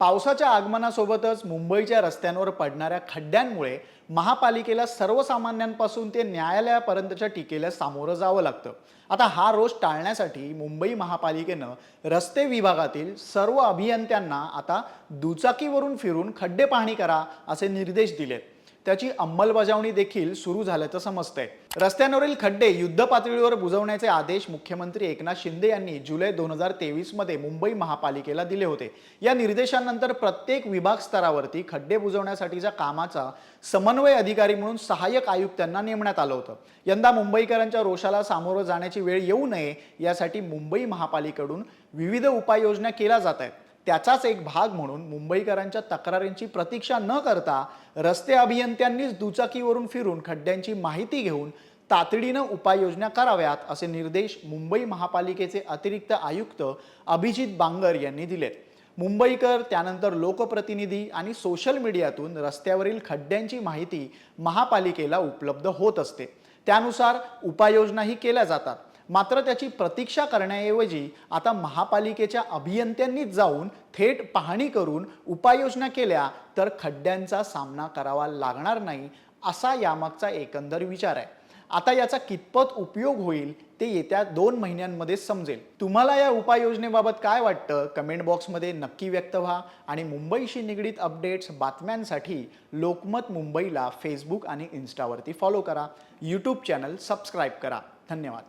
पावसाच्या आगमनासोबतच मुंबईच्या रस्त्यांवर पडणाऱ्या खड्ड्यांमुळे महापालिकेला सर्वसामान्यांपासून ते न्यायालयापर्यंतच्या टीकेला सामोरं जावं लागतं. आता हा रोष टाळण्यासाठी मुंबई महापालिकेनं रस्ते विभागातील सर्व अभियंत्यांना आता दुचाकीवरून फिरून खड्डे पाहणी करा असे निर्देश दिलेत. त्याची अंमलबजावणी देखील सुरू झाल्याचं समजतंय. रस्त्यांवरील खड्डे युद्ध पातळीवर बुजवण्याचे आदेश मुख्यमंत्री एकनाथ शिंदे यांनी जुलै दोन हजार तेवीसमध्ये मुंबई महापालिकेला दिले होते. या निर्देशांनंतर प्रत्येक विभाग स्तरावरती खड्डे बुजवण्यासाठीच्या कामाचा समन्वय अधिकारी म्हणून सहाय्यक आयुक्तांना नेमण्यात आलं होतं. यंदा मुंबईकरांच्या रोषाला सामोरं जाण्याची वेळ येऊ नये यासाठी मुंबई महापालिकेकडून विविध उपाययोजना केल्या जात आहेत. त्याचाच एक भाग म्हणून मुंबईकरांच्या तक्रारींची प्रतीक्षा न करता रस्ते अभियंत्यांनीच दुचाकीवरून फिरून खड्ड्यांची माहिती घेऊन तातडीनं उपाययोजना कराव्यात असे निर्देश मुंबई महापालिकेचे अतिरिक्त आयुक्त अभिजित बांगर यांनी दिलेत. मुंबईकर त्यानंतर लोकप्रतिनिधी आणि सोशल मीडियातून रस्त्यावरील खड्ड्यांची माहिती महापालिकेला उपलब्ध होत असते. त्यानुसार उपाययोजनाही केल्या जातात. मात्र त्याची प्रतीक्षा करण्याऐवजी आता महापालिकेच्या अभियंत्यांनीच जाऊन थेट पाहणी करून उपाययोजना केल्या तर खड्ड्यांचा सामना करावा लागणार नाही असा यामागचा एकंदर विचार आहे. आता याचा कितपत उपयोग होईल ते येत्या दोन महिन्यांमध्ये समजेल. तुम्हाला या उपाययोजनेबाबत काय वाटतं? कमेंट बॉक्समध्ये नक्की व्यक्त व्हा आणि मुंबईशी निगडीत अपडेट्स बातम्यांसाठी लोकमत मुंबईला फेसबुक आणि इन्स्टावरती फॉलो करा. यूट्यूब चॅनल सबस्क्राईब करा. धन्यवाद.